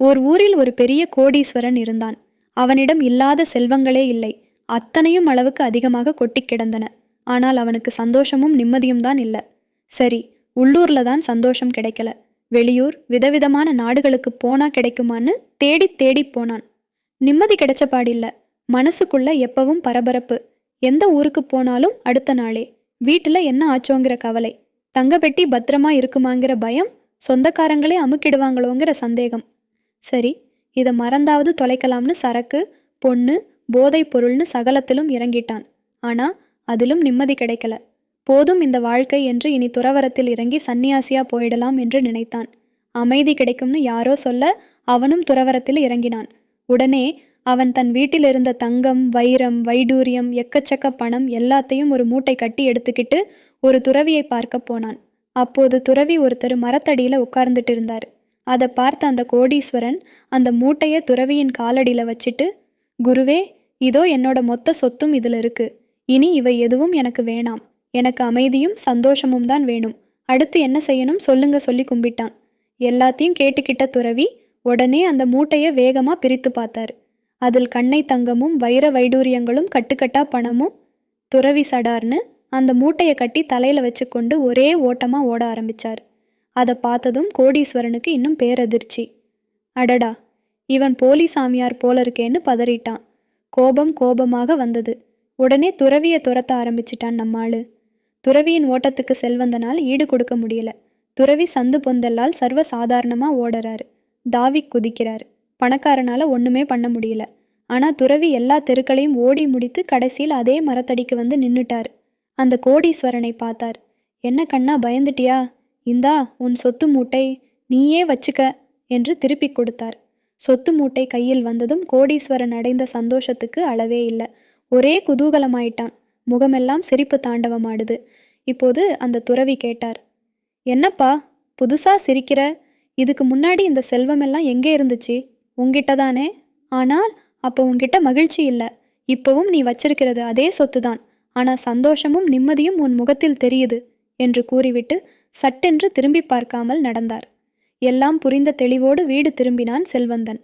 ஓர் ஊரில் ஒரு பெரிய கோடீஸ்வரன் இருந்தான். அவனிடம் இல்லாத செல்வங்களே இல்லை. அத்தனையும் அளவுக்கு அதிகமாக கொட்டி கிடந்தன. ஆனால் அவனுக்கு சந்தோஷமும் நிம்மதியும் தான் இல்லை. சரி உள்ளூர்ல தான் சந்தோஷம் கிடைக்கல. வெளியூர் விதவிதமான நாடுகளுக்கு போனா கிடைக்குமான்னு தேடி தேடி போனான். நிம்மதி கிடைச்ச பாடில்ல. மனசுக்குள்ள எப்பவும் பரபரப்பு. எந்த ஊருக்கு போனாலும் அடுத்த நாளே. வீட்டுல என்ன ஆச்சோங்கிற கவலை. தங்கப்பெட்டி பத்திரமா இருக்குமாங்கிற பயம் சொந்தக்காரங்களே அமுக்கிடுவாங்களோங்கிற சந்தேகம். சரி இதை மறந்தாவது தொலைக்கலாம்னு சரக்கு பொண்ணு போதைப் பொருள்னு சகலத்திலும் இறங்கிட்டான். ஆனா அதிலும் நிம்மதி கிடைக்கல. போதும் இந்த வாழ்க்கை என்று இனி துறவரத்தில் இறங்கி சன்னியாசியா போயிடலாம் என்று நினைத்தான். அமைதி கிடைக்கும்னு யாரோ சொல்ல அவனும் துறவரத்தில் இறங்கினான். உடனே அவன் தன் வீட்டில் இருந்த தங்கம் வைரம் வைடூரியம் எக்கச்சக்க பணம் எல்லாத்தையும் ஒரு மூட்டை கட்டி எடுத்துக்கிட்டு ஒரு துறவியை பார்க்க போனான். அப்போது துறவி ஒருத்தர் மரத்தடியில் உட்கார்ந்துட்டு இருந்தார். அதை பார்த்த அந்த கோடீஸ்வரன் அந்த மூட்டையை துறவியின் காலடியில் வச்சுட்டு குருவே இதோ என்னோட மொத்த சொத்தும் இதில் இருக்கு. இனி இவை எதுவும் எனக்கு வேணாம். எனக்கு அமைதியும் சந்தோஷமும் தான் வேணும். அடுத்து என்ன செய்யணும் சொல்லுங்க சொல்லி கும்பிட்டான். எல்லாத்தையும் கேட்டுக்கிட்ட துறவி உடனே அந்த மூட்டையை வேகமாக பிரித்து பார்த்தாரு. அதில் கண்ணை தங்கமும் வைர வைடூரியங்களும் கட்டுக்கட்டா பணமும். துறவி சடார்னு அந்த மூட்டையை கட்டி தலையில் வச்சுக்கொண்டு ஒரே ஓட்டமாக ஓட ஆரம்பிச்சார். அதை பார்த்ததும் கோடீஸ்வரனுக்கு இன்னும் பேரதிர்ச்சி. அடடா இவன் போலி சாமியார் போல இருக்கேன்னு பதறிட்டான். கோபம் கோபமாக வந்தது. உடனே துறவியை துரத்த ஆரம்பிச்சிட்டான் நம்மாளு. துறவியின் ஓட்டத்துக்கு செல்வந்தனால் ஈடு கொடுக்க முடியல. துறவி சந்து பொந்தல்லால் சர்வ சாதாரணமாக ஓடுறாரு. தாவி குதிக்கிறார். பணக்காரனால் ஒன்றுமே பண்ண முடியல. ஆனால் துறவி எல்லா தெருக்களையும் ஓடி முடித்து கடைசியில் அதே மரத்தடிக்கு வந்து நின்றுட்டார் அந்த கோடீஸ்வரனை பார்த்தார். என்ன கண்ணா பயந்துட்டியா? இந்தா உன் சொத்து மூட்டை நீயே வச்சுக்க என்று திருப்பிக் கொடுத்தார். சொத்து மூட்டை கையில் வந்ததும் கோடீஸ்வரன் அடைந்த சந்தோஷத்துக்கு அளவே இல்லை. ஒரே குதூகலமாயிட்டான். முகமெல்லாம் சிரிப்பு தாண்டவமாடுது. இப்போது அந்த துறவி கேட்டார் என்னப்பா புதுசா சிரிக்கிற? இதுக்கு முன்னாடி இந்த செல்வமெல்லாம் எங்கே இருந்துச்சு? உங்கிட்ட தானே ஆனால் அப்போ உன்கிட்ட மகிழ்ச்சி இல்லை. இப்போவும் நீ வச்சிருக்கிறது அதே சொத்து தான் ஆனால் சந்தோஷமும் நிம்மதியும் உன் முகத்தில் தெரியுது. என்று கூறிவிட்டு சட்டென்று திரும்பி பார்க்காமல் நடந்தார். எல்லாம் புரிந்த தெளிவோடு வீடு திரும்பினான் செல்வந்தன்.